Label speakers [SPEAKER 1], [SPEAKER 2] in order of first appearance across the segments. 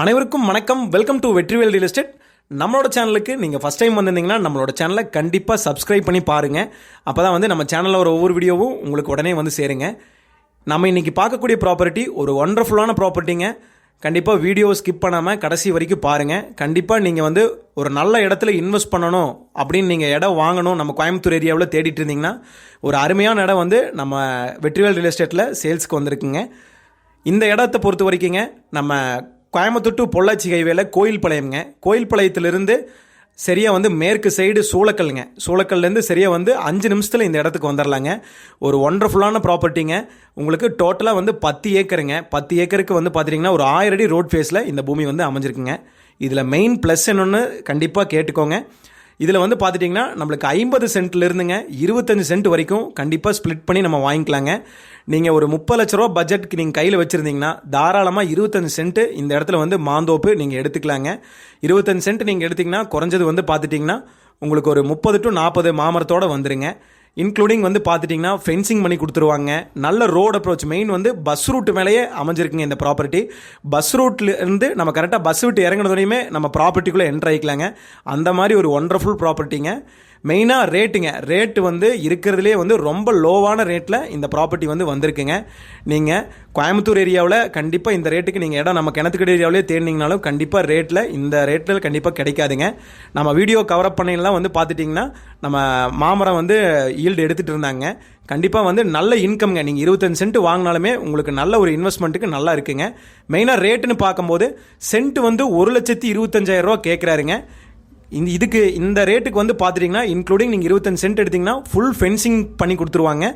[SPEAKER 1] அனைவருக்கும் வணக்கம். Welcome to Vetrivel real estate நம்மளோட சேனலுக்கு நீங்கள் ஃபஸ்ட் டைம் வந்திருந்தீங்கன்னா நம்மளோட சேனலை கண்டிப்பாக சப்ஸ்கிரைப் பண்ணி பாருங்கள் அப்போ தான் வந்து நம்ம சேனலில் ஒரு ஒவ்வொரு வீடியோவும் உங்களுக்கு உடனே வந்து சேருங்க. நம்ம இன்றைக்கி பார்க்கக்கூடிய ப்ராப்பர்ட்டி ஒரு ஒண்டர்ஃபுல்லான ப்ராப்பர்ட்டிங்க கண்டிப்பாக வீடியோ ஸ்கிப் பண்ணாமல் கடைசி வரைக்கும் பாருங்கள் கண்டிப்பாக நீங்கள் வந்து ஒரு நல்ல இடத்துல இன்வெஸ்ட் பண்ணணும் அப்படின்னு நீங்கள் இடம் வாங்கணும். நம்ம கோயம்புத்தூர் ஏரியாவில் தேடிட்டு இருந்தீங்கன்னா ஒரு அருமையான இடம் வந்து நம்ம வெற்றிவேல் ரியல் எஸ்டேட்டில் சேல்ஸ்க்கு வந்திருக்குங்க. இந்த இடத்த பொறுத்த வரைக்குங்க நம்ம கோயம்புத்தூர் டு பொள்ளாச்சி ஹைவேல கோயில்பாளையம்ங்க. கோயில்பாளையத்திலிருந்து சரியாக வந்து மேற்கு சைடு சூளக்கல்ங்க சூளக்கல்லேருந்து சரியாக வந்து அஞ்சு நிமிஷத்தில் இந்த இடத்துக்கு வந்துடலாங்க ஒரு ஒண்டர்ஃபுல்லான ப்ராப்பர்ட்டிங்க உங்களுக்கு டோட்டலாக வந்து பத்து ஏக்கருங்க. பத்து ஏக்கருக்கு வந்து பார்த்துட்டிங்கன்னா ஒரு ஆயிரடி ரோட் ஃபேஸில் இந்த பூமி வந்து அமைஞ்சிருக்குங்க. இதில் மெயின் ப்ளஸ் என்னொன்று கண்டிப்பாக கேட்டுக்கோங்க. இதில் வந்து பார்த்துட்டிங்கன்னா நம்மளுக்கு ஐம்பது சென்ட்ல இருந்துங்க இருபத்தஞ்சு சென்ட் வரைக்கும் கண்டிப்பாக ஸ்ப்ளிட் பண்ணி நம்ம வாங்கிக்கலாங்க. நீங்கள் ஒரு முப்பது லட்ச ரூபா பட்ஜெட்க்கு நீங்கள் கையில் வச்சுருந்தீங்கன்னா தாராளமாக இருபத்தஞ்சு சென்ட்டு இந்த இடத்துல வந்து மாந்தோப்பு நீங்கள் எடுத்துக்கலாங்க. இருபத்தஞ்சு சென்ட் நீங்கள் எடுத்திங்கன்னா குறைஞ்சது வந்து பார்த்துட்டிங்கன்னா உங்களுக்கு ஒரு முப்பது டு நாற்பது மாமரத்தோடு வந்துருங்க. இன்க்ளூடிங் வந்து பார்த்துட்டிங்கன்னா ஃபென்சிங் பண்ணி கொடுத்துருவாங்க. நல்ல ரோடு அப்ரோச் மெயின் வந்து பஸ் ரூட் மேலேயே அமைஞ்சிருக்குங்க இந்த ப்ராப்பர்ட்டி பஸ் ரூட்லேருந்து நம்ம கரெக்டாக பஸ் விட்டு இறங்குனதுலையுமே நம்ம ப்ராப்பர்ட்டிக்குள்ளே என்ட்ரு ஆகிக்கலாங்க அந்த மாதிரி ஒரு ஒண்டர்ஃபுல் ப்ராப்பர்ட்டிங்க மெயினாக ரேட்டுங்க ரேட்டு வந்து இருக்கிறதுலே வந்து ரொம்ப லோவான ரேட்டில் இந்த ப்ராப்பர்ட்டி வந்து வந்திருக்குங்க. நீங்கள் கோயம்புத்தூர் ஏரியாவில் கண்டிப்பாக இந்த ரேட்டுக்கு நீங்கள் இடம் நம்ம கிணத்துக்கடி ஏரியாவிலே தேடினீங்கனாலும் கண்டிப்பாக ரேட்டில் இந்த ரேட்டில் கண்டிப்பாக கிடைக்காதுங்க. நம்ம வீடியோ கவரப் பண்ணிலாம் வந்து பார்த்துட்டிங்கன்னா நம்ம மாமரம் வந்து ஈல்டு எடுத்துகிட்டு இருந்தாங்க. கண்டிப்பாக வந்து நல்ல இன்கம்ங்க நீங்கள் இருபத்தஞ்சு சென்ட் வாங்கினாலுமே உங்களுக்கு நல்ல ஒரு இன்வெஸ்ட்மெண்ட்டுக்கு நல்லா இருக்குங்க. மெயினாக ரேட்டுன்னு பார்க்கும்போது சென்ட் வந்து ஒரு லட்சத்தி இருபத்தஞ்சாயிரம் ரூபா கேட்குறாருங்க இந்த இதுக்கு இந்த ரேட்டுக்கு வந்து பார்த்துட்டிங்கன்னா இன்க்ளூடிங் நீங்கள் இருபத்தஞ்சு சென்ட் எடுத்திங்கன்னா ஃபுல் ஃபென்சிங் பண்ணி கொடுத்துருவாங்க.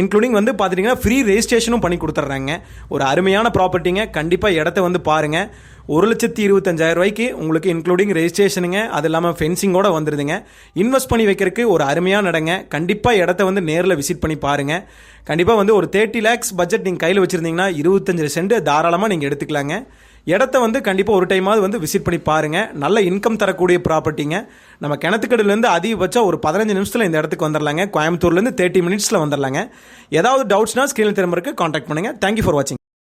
[SPEAKER 1] இன்க்ளூடிங் வந்து பார்த்துட்டிங்கன்னா ஃப்ரீ ரெஜிஸ்ட்ரேஷனும் பண்ணி கொடுத்துட்றாங்க ஒரு அருமையான ப்ராப்பர்ட்டிங்க கண்டிப்பாக இடத்த வந்து பாருங்கள் ஒரு லட்சத்தி இருபத்தஞ்சாயிரம் ரூபாய்க்கு உங்களுக்கு இன்க்ளூடிங் ரெஜிஸ்ட்ரேஷனுங்க அது இல்லாமல் ஃபென்சிங்கோட வந்துருதுங்க. இன்வெஸ்ட் பண்ணி வைக்கிறதுக்கு ஒரு அருமையான இடங்க. கண்டிப்பாக இடத்த வந்து நேரில் விசிட் பண்ணி பாருங்கள் கண்டிப்பாக வந்து ஒரு தேர்ட்டி லேக்ஸ் பட்ஜெட் நீங்கள் கையில் வச்சுருந்தீங்கன்னா இருபத்தஞ்சு சென்ட் தாராளமாக நீங்கள் எடுத்துக்கலாங்க. இடத்த வந்து கண்டிப்பாக ஒரு டைமாவது வந்து விசிட் பண்ணி பாருங்கள் நல்ல இன்கம் தரக்கூடிய ப்ராப்பர்ட்டிங்க நம்ம கிணத்துக்கடலேருந்து அதிகபட்சம் ஒரு பதினஞ்சு நிமிஷத்தில் இந்த இடத்துக்கு வந்துடலாங்க கோயம்புத்தூர்லேருந்து தேர்ட்டி மினிட்ஸில் வந்துடலாங்க ஏதாவது டவுட்ஸ்னால் ஸ்க்ரீனில் திரும்ப காண்டாக்ட் பண்ணுங்கள் தேங்க்யூ ஃபார் வாட்சிங்